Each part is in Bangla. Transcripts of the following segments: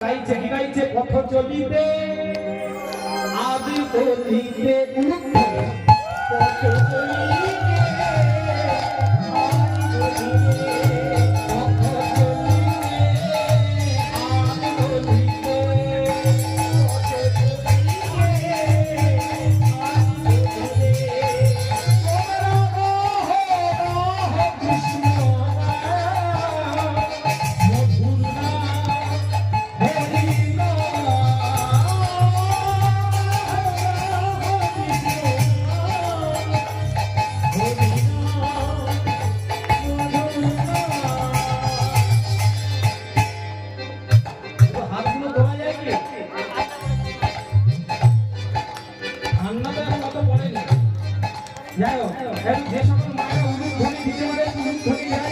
গাইছে গাইছে পথ চলিতে? আদি বলিতে যে সকল মায়েরা উলুক ধ্বনি দিতে পারে উলুক ধ্বনি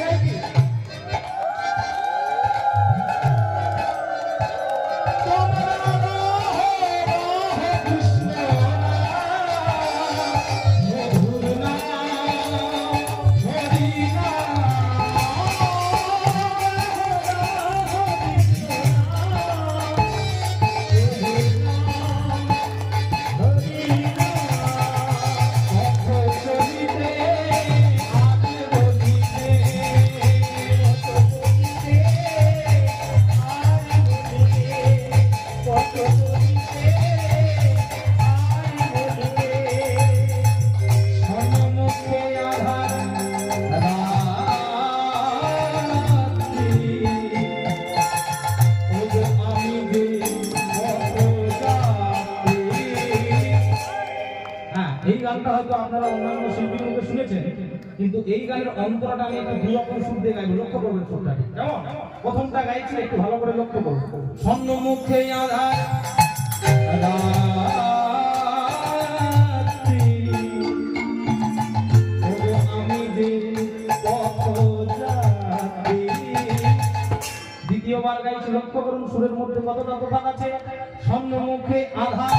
এই গানটা হয়তো আপনারা অন্যান্য শিল্পীর মুখে শুনেছেন, কিন্তু এই গানের অন্তরটা আমি একটু দু রকম সুর দিয়ে গাইবো। লক্ষ্য করবেন সুরটা কেমন? প্রথমটা গাইছি একটু ভালো করে লক্ষ্য আমি যে পথযাত্রী। দ্বিতীয়বার গাইছি, লক্ষ্য করুন, সুরের মধ্যে কতটা তফাৎ আছে? সম্মুখে আধার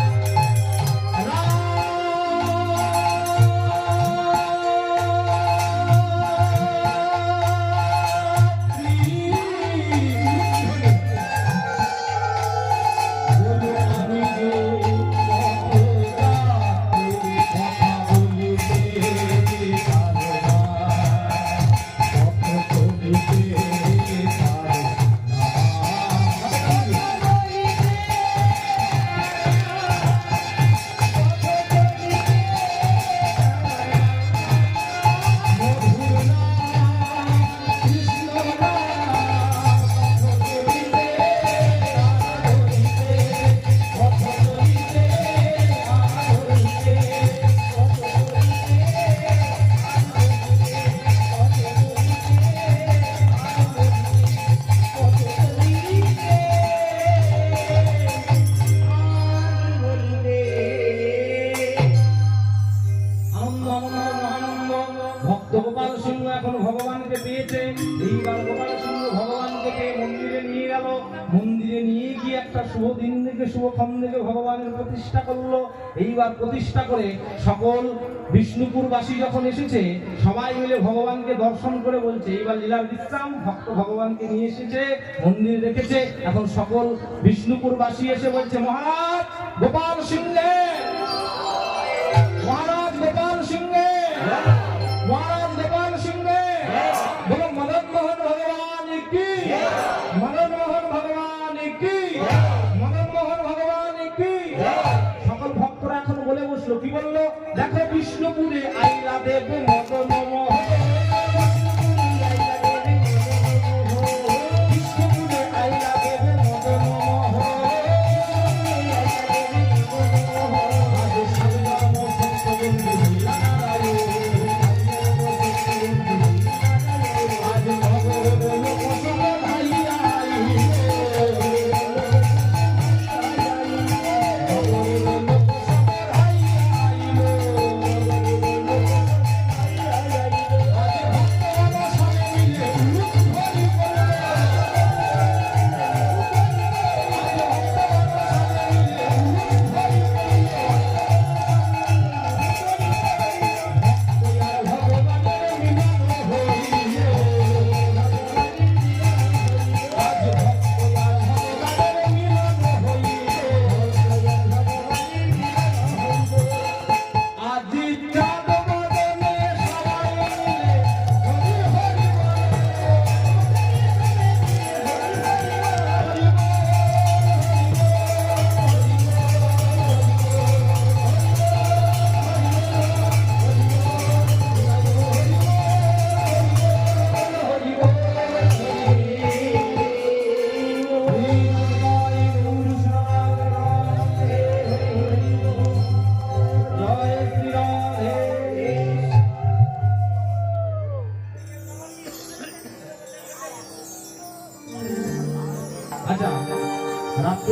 সিংহ মন্দিরে সকল বিষ্ণুপুরবাসী যখন এসেছে, সবাই মিলে ভগবানকে করে বলছে, এইবার বিশ্রাম ভক্ত ভগবানকে নিয়ে এসেছে, মন্দিরে রেখেছে। এখন সকল বিষ্ণুপুরবাসী এসে বলছে, মহারাজ, গোপাল সিংহের কি বলল? দেখো বিষ্ণুপুরে আইলা দেব মদন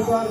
Obrigado.